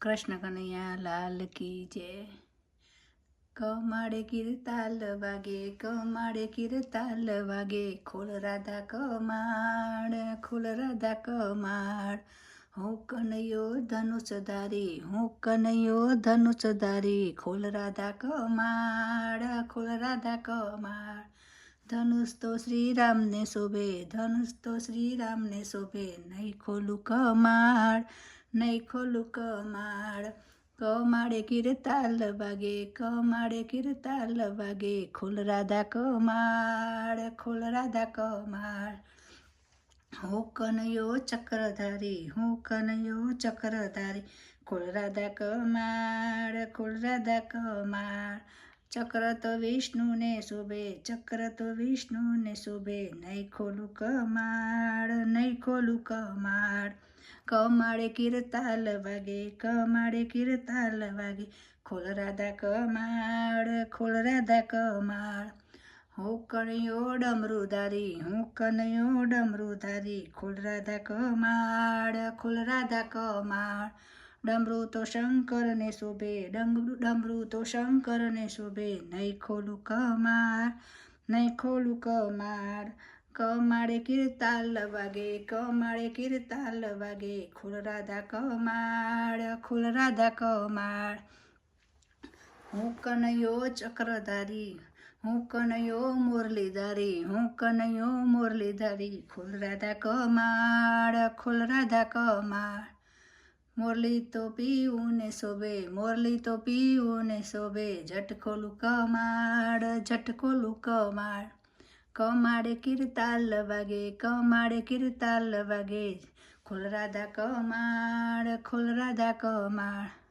કૃષ્ણ કનૈયા લાલ કી જય. કમાડે કીર્તાલ વાગે, કમાડે કીર્તાલ વાગે, ખોલ રાધા કમાડ, ખોલ રાધા કમાડ. હું કનૈયો ધનુષધારી હું કનૈયો ધનુષધારી ખોલ રાધા કમાડ, ખોલ રાધા કમાડ. ધનુષ તો શ્રીરામને શોભે, ધનુષ તો શ્રીરામને શોભે, નહીં ખોલું કમાડ. નહીં ખોલું કમાડ, કમાડે કીર્તાલ વાગે, કમાડે કીર્તાલ વાગે, ખોલ રાધા કમાડ, ખોલ રાધા કમાડ. હું કનયો ચક્રધારી, હું કનયો ચક્રધારી, ખોલ રાધા કમાડ, ખોલ રાધા કમાડ. ચક્ર તો વિષ્ણુને શોભે ચક્ર તો વિષ્ણુને શોભે, નહીં ખોલું કમાળ નહીં ખોલું કમાળ કમાળે કીર્તાલ વાગે કમાળે કીર્તાલ વાગે. ખોલ રાધા કમાળ ખોલ રાધા કમાળ હું કણિયો ડમરુધારી હું કનયો ડમરુધારી ખોલ રાધા કમાળ ખોલ રાધા કમાડ. ડમરું તો શંકરને શોભે ડમરું તો શંકરને શોભે, નહીં ખોલું કમાર, નહીં ખોલું કમાર. કમાડે કીર્તાલ વાગે કમાડે કીર્તાલ વાગે, ખુલ રાધા કમાડ ખુલ રાધા કમાડ હું કનૈયો ચક્રધારી, હું કનૈયો મુરલીધારી, હું કનૈયો મુરલીધારી, ખુલ રાધા કમાડ ખુલ રાધા કમાડ મોરલી તો પીવું ને શોભે મોરલી તો પીવું ને શોભે ઝટ ખોલું કમાડ ઝટ ખોલું કમાડ. કમાડે કીર્તાલ વાગે, કમાડે કીર્તાલ વાગે ખોલરાધા કમાડ, ખોલ કમાડ.